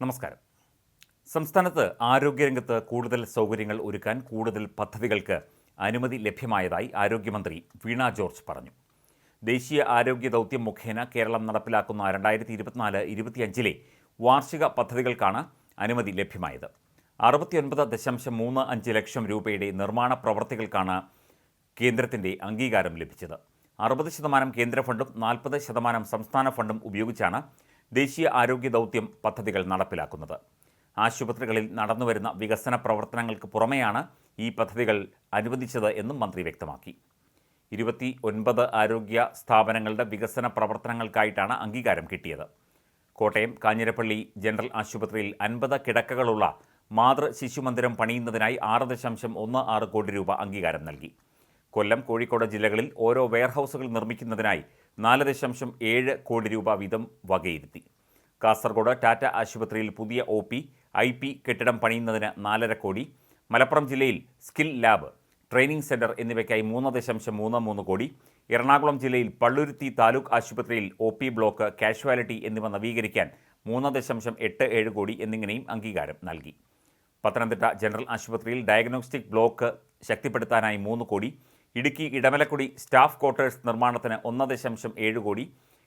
നമസ്കാരം. സംസ്ഥാനത്ത് ആരോഗ്യരംഗത്ത് കൂടുതൽ സൗകര്യങ്ങൾ ഒരുക്കാൻ കൂടുതൽ പദ്ധതികൾക്ക് അനുമതി ലഭ്യമായതായി ആരോഗ്യമന്ത്രി വീണ ജോർജ് പറഞ്ഞു. ദേശീയ ആരോഗ്യ ദൗത്യം മുഖേന കേരളം നടപ്പിലാക്കുന്ന രണ്ടായിരത്തി ഇരുപത്തിനാല് ഇരുപത്തിയഞ്ചിലെ വാർഷിക പദ്ധതികൾക്കാണ് അനുമതി ലഭ്യമായത്. അറുപത്തിയൊൻപത് ദശാംശം മൂന്ന് അഞ്ച് ലക്ഷം രൂപയുടെ നിർമ്മാണ പ്രവർത്തികൾക്കാണ് കേന്ദ്രത്തിന്റെ അംഗീകാരം ലഭിച്ചത്. അറുപത് ശതമാനം കേന്ദ്ര ഫണ്ടും നാൽപ്പത് ശതമാനം സംസ്ഥാന ഫണ്ടും ഉപയോഗിച്ചാണ് ദേശീയ ആരോഗ്യ ദൗത്യം പദ്ധതികൾ നടപ്പിലാക്കുന്നത്. ആശുപത്രികളിൽ നടന്നുവരുന്ന വികസന പ്രവർത്തനങ്ങൾക്ക് പുറമെയാണ് ഈ പദ്ധതികൾ അനുവദിച്ചത് എന്നും മന്ത്രി വ്യക്തമാക്കി. ഇരുപത്തി ഒൻപത് ആരോഗ്യ സ്ഥാപനങ്ങളുടെ വികസന പ്രവർത്തനങ്ങൾക്കായിട്ടാണ് അംഗീകാരം കിട്ടിയത്. കോട്ടയം കാഞ്ഞിരപ്പള്ളി ജനറൽ ആശുപത്രിയിൽ അൻപത് കിടക്കകളുള്ള മാതൃ ശിശുമന്ദിരം പണിയുന്നതിനായി ആറ് ദശാംശം ഒന്ന് ആറ് കോടി രൂപ അംഗീകാരം നൽകി. കൊല്ലം കോഴിക്കോട് ജില്ലകളിൽ ഓരോ വെയർഹൌസുകൾ നിർമ്മിക്കുന്നതിനായി നാല് ദശാംശം ഏഴ് കോടി രൂപ വീതം വകയിരുത്തി. കാസർഗോഡ് ടാറ്റ ആശുപത്രിയിൽ പുതിയ ഒ പി ഐ പി കെട്ടിടം പണിയുന്നതിന് നാലര കോടി. മലപ്പുറം ജില്ലയിൽ സ്കിൽ ലാബ് ട്രെയിനിംഗ് സെന്റർ എന്നിവയ്ക്കായി മൂന്ന് ദശാംശം മൂന്ന് മൂന്ന് കോടി. എറണാകുളം ജില്ലയിൽ പള്ളുരുത്തി താലൂക്ക് ആശുപത്രിയിൽ ഒ പി ബ്ലോക്ക് കാഷ്വാലിറ്റി എന്നിവ നവീകരിക്കാൻ മൂന്ന് ദശാംശം എട്ട് ഏഴ് കോടി എന്നിങ്ങനെയും അംഗീകാരം നൽകി. പത്തനംതിട്ട ജനറൽ ആശുപത്രിയിൽ ഡയഗ്നോസ്റ്റിക് ബ്ലോക്ക് ശക്തിപ്പെടുത്താനായി മൂന്ന് കോടി. ഇടുക്കി ഇടമലക്കുടി സ്റ്റാഫ് ക്വാർട്ടേഴ്സ് നിർമ്മാണത്തിന് ഒന്ന് ദശാംശം ഏഴ് കോടി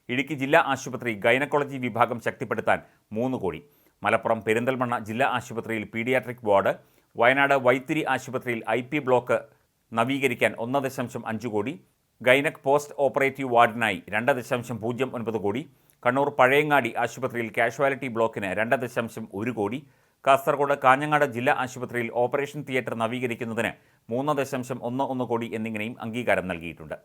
ഇടുക്കി ജില്ലാ ആശുപത്രി ഗൈനക്കോളജി വിഭാഗം ശക്തിപ്പെടുത്താൻ മൂന്ന് കോടി. മലപ്പുറം പെരിന്തൽമണ്ണ ജില്ലാ ആശുപത്രിയിൽ പീഡിയാട്രിക് വാർഡ് വയനാട് വൈത്തിരി ആശുപത്രിയിൽ ഐ പി ബ്ലോക്ക് നവീകരിക്കാൻ ഒന്ന് ദശാംശം അഞ്ച് കോടി ഗൈനക് പോസ്റ്റ് ഓപ്പറേറ്റീവ് വാർഡിനായി രണ്ട് ദശാംശം പൂജ്യം ഒൻപത് കോടി കണ്ണൂർ പഴയങ്ങാടി ആശുപത്രിയിൽ കാഷ്വാലിറ്റി ബ്ലോക്കിന് രണ്ട് ദശാംശം ഒരു കോടി കാസർഗോഡ് കാഞ്ഞങ്ങാട് ജില്ലാ ആശുപത്രിയിൽ ഓപ്പറേഷൻ തിയേറ്റർ നവീകരിക്കുന്നതിന് മൂന്ന് ദശാംശം ഒന്ന് ഒന്ന് കോടി എന്നിങ്ങനെയും അംഗീകാരം നൽകിയിട്ടുണ്ട്.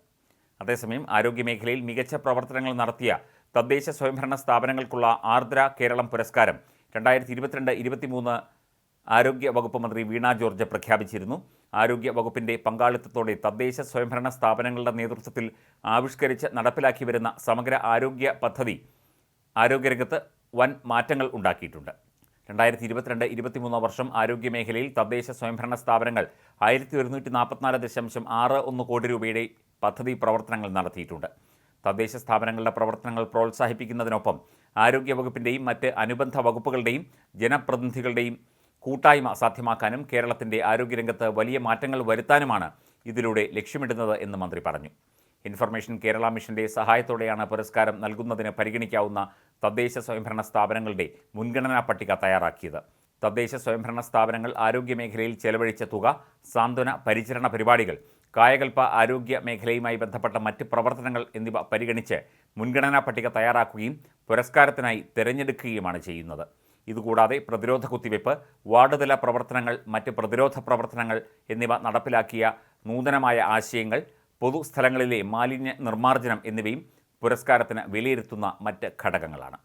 അതേസമയം ആരോഗ്യമേഖലയിൽ മികച്ച പ്രവർത്തനങ്ങൾ നടത്തിയ തദ്ദേശ സ്വയംഭരണ സ്ഥാപനങ്ങൾക്കുള്ള ആർദ്ര കേരളം പുരസ്കാരം രണ്ടായിരത്തി ഇരുപത്തിരണ്ട് ഇരുപത്തിമൂന്ന് ആരോഗ്യ വകുപ്പ് മന്ത്രി വീണ ജോർജ് പ്രഖ്യാപിച്ചിരുന്നു. ആരോഗ്യ വകുപ്പിന്റെ പങ്കാളിത്തത്തോടെ തദ്ദേശ സ്വയംഭരണ സ്ഥാപനങ്ങളുടെ നേതൃത്വത്തിൽ ആവിഷ്കരിച്ച് നടപ്പിലാക്കി വരുന്ന സമഗ്ര ആരോഗ്യ പദ്ധതി ആരോഗ്യരംഗത്ത് വൻ മാറ്റങ്ങൾ ഉണ്ടാക്കിയിട്ടുണ്ട്. രണ്ടായിരത്തി ഇരുപത്തിരണ്ട് ഇരുപത്തിമൂന്ന് വർഷം ആരോഗ്യ മേഖലയിൽ തദ്ദേശ സ്വയംഭരണ സ്ഥാപനങ്ങൾ ആയിരത്തി ഒരുന്നൂറ്റി നാൽപ്പത്തിനാല് ദശാംശം ആറ് ഒന്ന് കോടി രൂപയുടെ പദ്ധതി പ്രവർത്തനങ്ങൾ നടത്തിയിട്ടുണ്ട്. തദ്ദേശ സ്ഥാപനങ്ങളുടെ പ്രവർത്തനങ്ങൾ പ്രോത്സാഹിപ്പിക്കുന്നതിനൊപ്പം ആരോഗ്യവകുപ്പിന്റെയും മറ്റ് അനുബന്ധ വകുപ്പുകളുടെയും ജനപ്രതിനിധികളുടെയും കൂട്ടായ്മ സാധ്യമാക്കാനും കേരളത്തിന്റെ ആരോഗ്യരംഗത്ത് വലിയ മാറ്റങ്ങൾ വരുത്താനുമാണ് ഇതിലൂടെ ലക്ഷ്യമിടുന്നത് എന്ന് മന്ത്രി പറഞ്ഞു. ഇൻഫർമേഷൻ കേരള മിഷന്റെ സഹായത്തോടെയാണ് പുരസ്കാരം നൽകുന്നതിന് പരിഗണിക്കാവുന്ന തദ്ദേശ സ്വയംഭരണ സ്ഥാപനങ്ങളുടെ മുൻഗണനാ പട്ടിക തയ്യാറാക്കിയത്. തദ്ദേശ സ്വയംഭരണ സ്ഥാപനങ്ങൾ ആരോഗ്യമേഖലയിൽ ചെലവഴിച്ച തുക സാന്ത്വന പരിചരണ പരിപാടികൾ കായകൽപ്പ ആരോഗ്യ മേഖലയുമായി ബന്ധപ്പെട്ട മറ്റ് പ്രവർത്തനങ്ങൾ എന്നിവ പരിഗണിച്ച് മുൻഗണനാ പട്ടിക തയ്യാറാക്കുകയും പുരസ്കാരത്തിനായി തിരഞ്ഞെടുക്കുകയുമാണ് ചെയ്യുന്നത്. ഇതുകൂടാതെ പ്രതിരോധ കുത്തിവയ്പ് വാർഡുതല പ്രവർത്തനങ്ങൾ മറ്റ് പ്രതിരോധ പ്രവർത്തനങ്ങൾ എന്നിവ നടപ്പിലാക്കിയ നൂതനമായ ആശയങ്ങൾ പൊതുസ്ഥലങ്ങളിലെ മാലിന്യ നിർമ്മാർജനം എന്നിവയും പുരസ്കാരത്തിന് വിലയിരുത്തുന്ന മറ്റ് ഘടകങ്ങളാണ്.